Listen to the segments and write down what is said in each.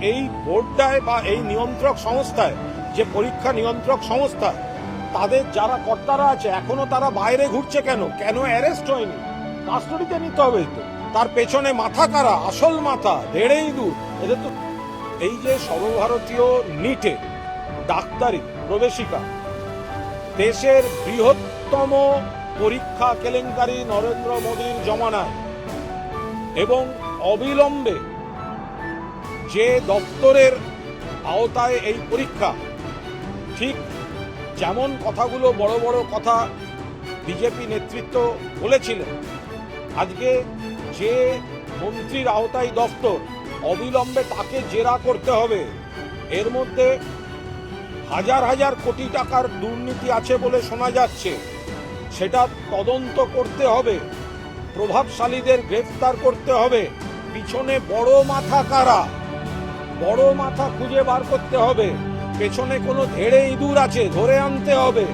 এই বোর্ডটায় বা এই নিয়ন্ত্রক সংস্থায়, যে পরীক্ষা নিয়ন্ত্রক সংস্থা, তাদের যারা কর্তারা আছে, এখনও তারা বাইরে ঘুরছে কেন? কেন অ্যারেস্ট হয়নি? কাস্টডিতে নিতে হবে তো। তার পেছনে মাথা কারা? আসল মাথা, দেড়েই দূর। এদের তো এই যে সর্বভারতীয় নিটে, ডাক্তারি, প্রবেশিকা, দেশের বৃহত্তম পরীক্ষা কেলেঙ্কারি নরেন্দ্র মোদীর জমানায় এবং অবিলম্বে যে দপ্তরের আওতায় এই পরীক্ষা, ঠিক যেমন কথাগুলো বড় বড় কথা বিজেপি নেতৃত্ব বলেছিলেন আজকে যে মন্ত্রীর আওতায় দপ্তর, অবিলম্বে তাকে জেরা করতে হবে। এর মধ্যে হাজার হাজার কোটি টাকার দুর্নীতি আছে বলে শোনা যাচ্ছে। সেটা তদন্ত করতে হবে, প্রভাবশালীদের গ্রেফতার করতে হবে। পিছনে বড় মাথা কারা? বড় মাথা খুঁজে বার করতে হবে। পেছনে কোনো ধেড়ে ইঁদুর আছে, ধরে আনতে হবে।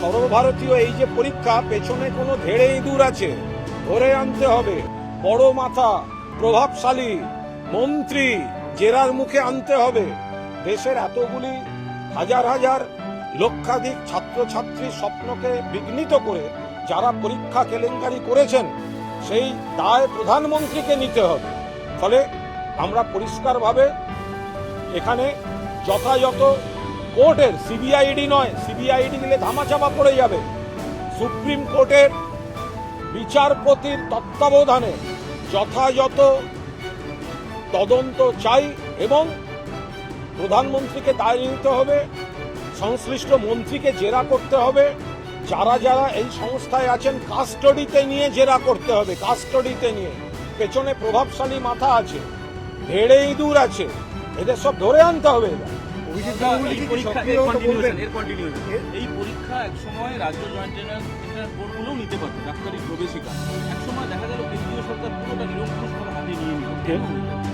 সর্বভারতীয় এই যে পরীক্ষা, পেছনে কোনো ধেড়ে ইঁদুর আছে, ধরে আনতে হবে। বড় মাথা, প্রভাবশালী, মন্ত্রী, জেরার মুখে আনতে হবে। দেশের এতগুলি হাজার হাজার লক্ষাধিক ছাত্রছাত্রীর স্বপ্নকে বিঘ্নিত করে যারা পরীক্ষা কেলেঙ্কারি করেছেন, সেই দায় প্রধানমন্ত্রীকে নিতে হবে। ফলে আমরা পরিষ্কারভাবে এখানে যথাযথ কোর্টের সিবিআইডি নয়, সিবিআইডি নিলে ধামাচাপা পড়ে যাবে। সুপ্রিম কোর্টের বিচারপতির তত্ত্বাবধানে যথাযথ তদন্ত চাই এবং প্রধানমন্ত্রীকে দায় নিতে হবে, সংশ্লিষ্ট মন্ত্রীকে জেরা করতে হবে, যারা যারা এই সংস্থায় আছেন, কাস্টডিতে নিয়ে জেরা করতে হবে, কাস্টডিতে নিয়ে। পেছনে প্রভাবশালী মাথা আছে ধেড়ে ইঁদুর আছে। এদের সব ধরে আনতে হবে। এই পরীক্ষা এক সময় রাজ্য জয়েন্ট নিতে পারত ডাক্তারি প্রবেশিকা। এক সময় দেখা গেল কেন্দ্রীয় সরকার পুরোটা নিরঙ্কুশ করে হাতে নিয়ে নিল।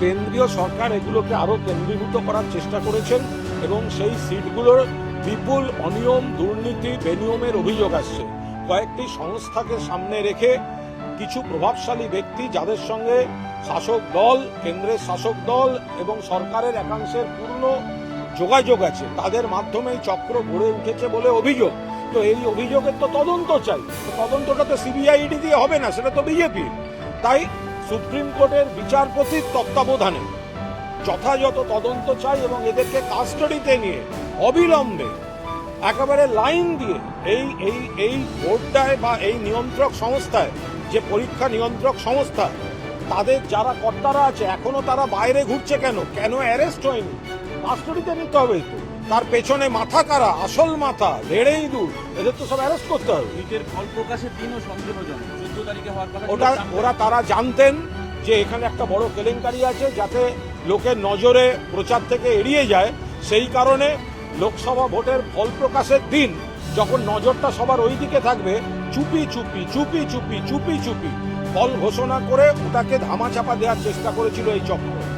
কেন্দ্রীয় সরকার এগুলোকে আরও কেন্দ্রীভূত করার চেষ্টা করেছেন এবং সেই সিটগুলোর বিপুল অনিয়ম দুর্নীতি বেনিয়মের অভিযোগ আসছে। কয়েকটি সংস্থাকে সামনে রেখে কিছু প্রভাবশালী ব্যক্তি যাদের সঙ্গে শাসক দল, কেন্দ্রের শাসক দল এবং সরকারের একাংশের পূর্ণ যোগাযোগ আছে, তাদের মাধ্যমে এই চক্র গড়ে উঠেছে বলে অভিযোগ। তো এই অভিযোগের তো তদন্ত চাই। তদন্তটা তো সিবিআইডি দিয়ে হবে না, সেটা তো বিজেপি। তাই সুপ্রিম কোর্টের বিচারপতির তত্ত্বাবধানে যথাযথ তদন্ত চাই এবং এদেরকে কাস্টডিতে নিয়ে অবিলম্বে একেবারে লাইন দিয়ে এই এই এই বোর্ডটায় বা এই নিয়ন্ত্রক সংস্থায় যে পরীক্ষা নিয়ন্ত্রক সংস্থা তাদের যারা কর্তারা আছে এখনও তারা বাইরে ঘুরছে কেন? কেন অ্যারেস্ট হয়নি? কাস্টডিতে নিতে হবে তো। তার পেছনে মাথা কারা? আসল মাথা দেড়েই দূর। এদের তো সব অ্যারেস্ট করতে হবে। নিটের ফল প্রকাশের দিনও সন্দেহজনক চোদ্দ তারিখে হওয়ার কথা ওটা ওরা তারা জানতেন যে এখানে একটা বড় কেলেঙ্কারি আছে যাতে লোকের নজরে প্রচার থেকে এড়িয়ে যায়। সেই কারণে লোকসভা ভোটের ফল প্রকাশের দিন যখন নজরটা সবার ওই দিকে থাকবে চুপি চুপি চুপি চুপি চুপি চুপি। ফল ঘোষণা করে ওটাকে ধামাচাপা দেওয়ার চেষ্টা করেছিল এই চক্র।